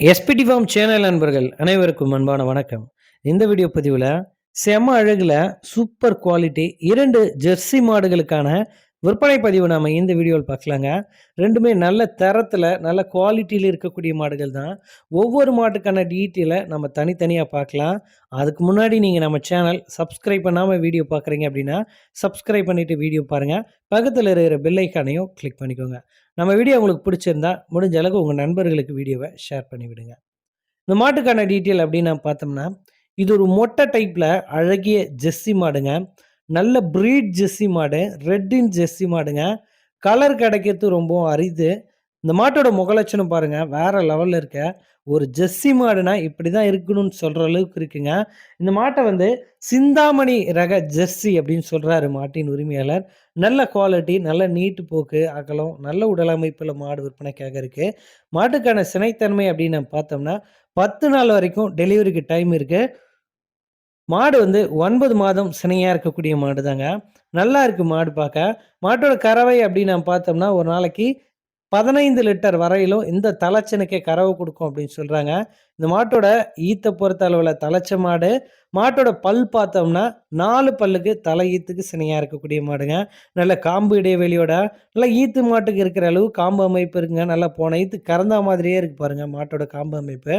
SPD form channel நண்பர்கள் அனைவருக்கும் அன்பான வணக்கம். இந்த வீடியோ பதிவில் செம அழகில் சூப்பர் குவாலிட்டி இரண்டு ஜெர்சி மாடுகளுக்கான விற்பனை பதிவு நாம் இந்த வீடியோவில் பார்க்கலாங்க. ரெண்டுமே நல்ல தரத்தில் நல்ல குவாலிட்டியில் இருக்கக்கூடிய மாடுகள் தான். ஒவ்வொரு மாட்டுக்கான டீட்டெயிலை நம்ம தனித்தனியாக பார்க்கலாம். அதுக்கு முன்னாடி நீங்கள் நம்ம சேனல் சப்ஸ்கிரைப் பண்ணாமல் வீடியோ பார்க்குறீங்க அப்படின்னா சப்ஸ்கிரைப் பண்ணிவிட்டு வீடியோ பாருங்கள் பக்கத்தில் இருக்கிற பெல்லைக்கானையும் கிளிக் பண்ணிக்கோங்க. நம்ம வீடியோ உங்களுக்கு பிடிச்சிருந்தா முடிஞ்ச அளவுக்கு உங்கள் நண்பர்களுக்கு வீடியோவை ஷேர் பண்ணிவிடுங்க இந்த மாட்டுக்கான டீட்டெயில் அப்படின்னு பார்த்தோம்னா இது ஒரு மொட்டை டைப்பில் அழகிய ஜெஸ்ஸி மாடுங்க. நல்ல ப்ரீட் ஜெர்சி மாடு ரெட்டின் ஜெர்சி மாடுங்க. கலர் கிடைக்கிறது ரொம்பவும் அரிது. இந்த மாட்டோட முகலட்சணம் பாருங்கள் வேறு லெவலில் இருக்க. ஒரு ஜெஸ்ஸி மாடுனா இப்படி தான் இருக்கணும்னு சொல்கிற அளவுக்கு இருக்குங்க. இந்த மாட்டை வந்து சிந்தாமணி ரக ஜெர்சி அப்படின்னு சொல்கிறாரு மாட்டின் உரிமையாளர். நல்ல குவாலிட்டி நல்ல நீட்டு போக்கு அகலம் நல்ல உடல் அமைப்பில் மாடு விற்பனைக்காக இருக்குது மாட்டுக்கான சினைத்தன்மை அப்படின்னு நம்ம பார்த்தோம்னா பத்து நாள் வரைக்கும் டெலிவரிக்கு டைம் இருக்குது மாடு வந்து ஒன்பது மாதம் சினையாக இருக்கக்கூடிய மாடு தாங்க நல்லா இருக்குது மாடு பார்க்க மாட்டோட கறவை அப்படின்னு நம்ம பார்த்தோம்னா ஒரு நாளைக்கு பதினைந்து லிட்டர் வரையிலும் இந்த தலைச்சனுக்கே கறவை கொடுக்கும் அப்படின்னு சொல்கிறாங்க இந்த மாட்டோட ஈத்தை பொறுத்த அளவில் தலைச்ச மாடு மாட்டோட பல் பார்த்தோம்னா நாலு பல்லுக்கு தலை ஈத்துக்கு சினையாக இருக்கக்கூடிய மாடுங்க. நல்ல காம்பு இடைவெளியோட நல்லா ஈத்து மாட்டுக்கு இருக்கிற அளவு காம்பு அமைப்பு இருக்குங்க. நல்லா போன ஈத்து கறந்தா மாதிரியே இருக்கு பாருங்க மாட்டோட காம்பு அமைப்பு.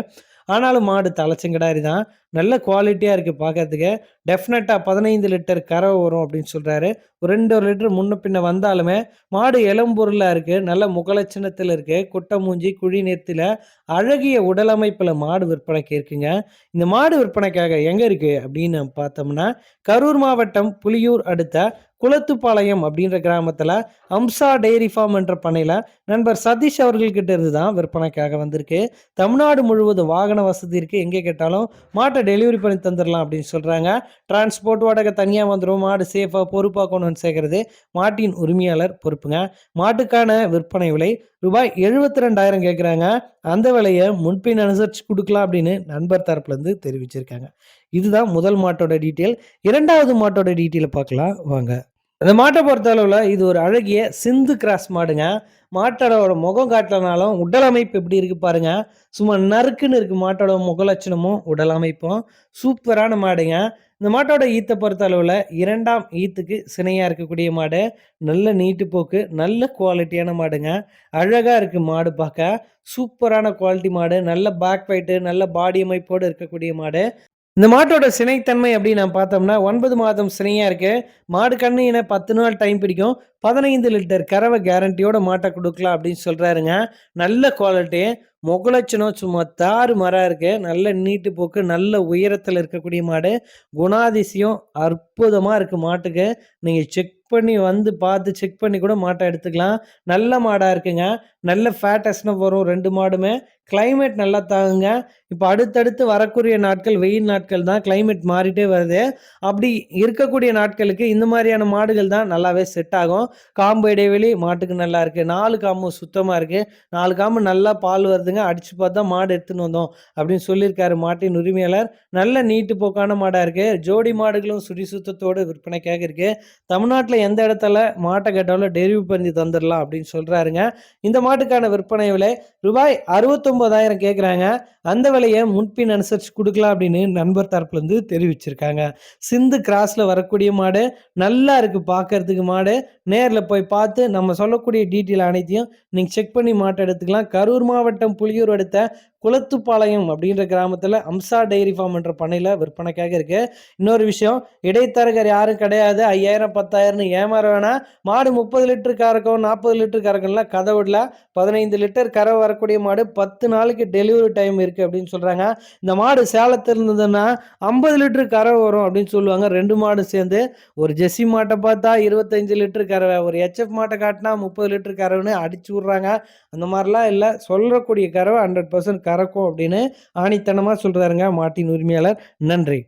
ஆனாலும் மாடு தலைச்சங்கடாரி தான். நல்ல குவாலிட்டியாக இருக்குது பார்க்கறதுக்கு டெஃபினட்டாக பதினைந்து லிட்டர் கறவை வரும் அப்படின்னு சொல்கிறாரு ஒரு ரெண்டு ஒரு லிட்டர் முன்ன பின்ன வந்தாலுமே மாடு இளம்பொருளாக இருக்குது நல்ல முகலட்சணத்தில் இருக்குது குட்டை மூஞ்சி குழி நெத்தில் அழகிய உடலமைப்பில் மாடு விற்பனைக்கு இருக்குங்க. இந்த மாடு விற்பனைக்காக எங்கே இருக்குது அப்படின்னு பார்த்தோம்னா கரூர் மாவட்டம் புலியூர் அடுத்த குளத்துப்பாளையம் அப்படின்ற கிராமத்தில் அம்சா டெய்ரி ஃபார்ம் என்ற பண்ணையில் நண்பர் சதீஷ் அவர்கள்கிட்ட இருந்து தான் விற்பனைக்காக வந்திருக்கு. தமிழ்நாடு முழுவதும் வாகன வசதி இருக்குது எங்கே கேட்டாலும் மாட்டை டெலிவரி பண்ணி தந்துடலாம் அப்படின்னு சொல்கிறாங்க டிரான்ஸ்போர்ட் வாடகை தனியாக வந்துடும் மாடு சேஃபாக பொறுப்பாக கொண்டு வந்து சேர்க்கறது மாட்டின் உரிமையாளர் பொறுப்புங்க. மாட்டுக்கான விற்பனை விலை ரூபாய் எழுபத்தி ரெண்டாயிரம் கேட்குறாங்க அந்த விலையை முன்பின் அனுசரித்து கொடுக்கலாம் அப்படின்னு நண்பர் தரப்புலேருந்து தெரிவிச்சிருக்காங்க. இதுதான் முதல் மாட்டோட டீட்டெயில் இரண்டாவது மாட்டோட டீட்டெயிலை பார்க்கலாம். வாங்க. அந்த மாட்டை பொறுத்த அளவில் இது ஒரு அழகிய சிந்து கிராஸ் மாடுங்க. மாட்டோட முகம் காட்டலனாலும் உடல் அமைப்பு எப்படி இருக்குது பாருங்க. சும்மா நறுக்குன்னு இருக்குது மாட்டோட முகலட்சணமும் உடல் அமைப்பும். சூப்பரான மாடுங்க. இந்த மாட்டோட ஈத்தை பொறுத்த அளவில் இரண்டாம் ஈத்துக்கு சினையாக இருக்கக்கூடிய மாடு. நல்ல நீட்டு போக்கு நல்ல குவாலிட்டியான மாடுங்க. அழகாக இருக்குது மாடு பார்க்க. சூப்பரான குவாலிட்டி மாடு. நல்ல பேக் ஃபைட்டு நல்ல பாடி அமைப்போடு இருக்கக்கூடிய மாடு. இந்த மாட்டோட சினைத்தன்மை அப்படின்னு நான் பார்த்தோம்னா ஒன்பது மாதம் சினையாக இருக்குது மாடு கண்ணு என பத்து நாள் டைம் பிடிக்கும். பதினைந்து லிட்டர் கறவை கேரண்டியோட மாட்டை கொடுக்கலாம் அப்படின்னு சொல்கிறாருங்க நல்ல குவாலிட்டி முகலட்சணம் சும்மா தாறு மரம் இருக்குது நல்ல நீட்டு போக்கு நல்ல உயரத்தில் இருக்கக்கூடிய மாடு. குணாதிசயம் அற்புதமாக இருக்குது மாட்டுக்கு. நீங்கள் செக் பண்ணி வந்து பார்த்து செக் பண்ணி கூட மாட்டை எடுத்துக்கலாம். நல்ல மாடாக இருக்குங்க. நல்ல ஃபேட்டஸ்னு வரும் ரெண்டு மாடுமே. கிளைமேட் நல்லா தாங்குங்க. இப்போ அடுத்தடுத்து வரக்கூடிய நாட்கள் வெயில் நாட்கள் தான் கிளைமேட் மாறிட்டே வருது. அப்படி இருக்கக்கூடிய நாட்களுக்கு இந்த மாதிரியான மாடுகள் தான் நல்லாவே செட் ஆகும். காம்பு இடைவெளி மாட்டுக்கு நல்லா இருக்குது நாலு காம்பு சுத்தமாக இருக்குது நாலு காம்பு நல்லா பால் வருதுங்க. அடித்து பார்த்தா மாடு எடுத்துன்னு வந்தோம் அப்படின்னு சொல்லியிருக்காரு மாட்டின் உரிமையாளர். நல்ல நீட்டு போக்கான மாடாக இருக்குது ஜோடி மாடுகளும் சுடி சுத்தத்தோடு விற்பனைக்காக இருக்குது தமிழ்நாட்டில் எந்த இடத்துல மாட்டை கேட்டாலும் டெலிவரி பண்ணி தந்துடலாம் அப்படின்னு சொல்கிறாருங்க இந்த மாட்டுக்கான விற்பனை விலை ரூபாய் அறுபத்தொம்போதாயிரம் கேட்குறாங்க அந்த விலையை முன்பின் அனுசரித்து கொடுக்கலாம் அப்படின்னு நண்பர் தரப்புலேருந்து தெரிவிச்சிருக்காங்க. சிந்து கிராஸில் வரக்கூடிய மாடு நல்லா இருக்குது பார்க்கறதுக்கு மாடு. நேரில் போய் பார்த்து நம்ம சொல்லக்கூடிய டீட்டெயில் அனைத்தையும் நீங்கள் செக் பண்ணி மாட்டை எடுத்துக்கலாம். கரூர் மாவட்டம் புளியூர் அடுத்த குளத்துப்பாளையம் அப்படின்ற கிராமத்தில் அம்சா டைரி ஃபார்ம் என்ற பண்ணையில் விற்பனைக்காக இருக்குது இன்னொரு விஷயம் இடைத்தரகர் யாரும் கிடையாது. ஐயாயிரம் பத்தாயிரம்னு ஏமாற வேணாம். மாடு முப்பது லிட்டர் கறக்கும் நாற்பது லிட்டர் கறக்கம்லாம் கதை விடல. பதினைந்து லிட்டர் கரை வரக்கூடிய மாடு பத்து நாளைக்கு டெலிவரி டைம் இருக்குது அப்படின்னு சொல்கிறாங்க இந்த மாடு சேலத்தில் இருந்ததுன்னா ஐம்பது லிட்டர் கரை வரும் அப்படின்னு சொல்லுவாங்க. ரெண்டு மாடு சேர்ந்து. ஒரு ஜெஸ்ஸி மாட்டை பார்த்தா இருபத்தஞ்சு லிட்டர் கறவை ஒரு ஹெச்எஃப் மாட்டை காட்டினா முப்பது லிட்டர் கறவைன்னு அடிச்சு விட்றாங்க. அந்த மாதிரிலாம் இல்லை. சொல்லக்கூடிய கறவை ஹண்ட்ரட் பர்சன்ட் கறக்கும் அப்படின்னு ஆணித்தனமாக சொல்கிறாருங்க மாட்டின் உரிமையாளர். நன்றி.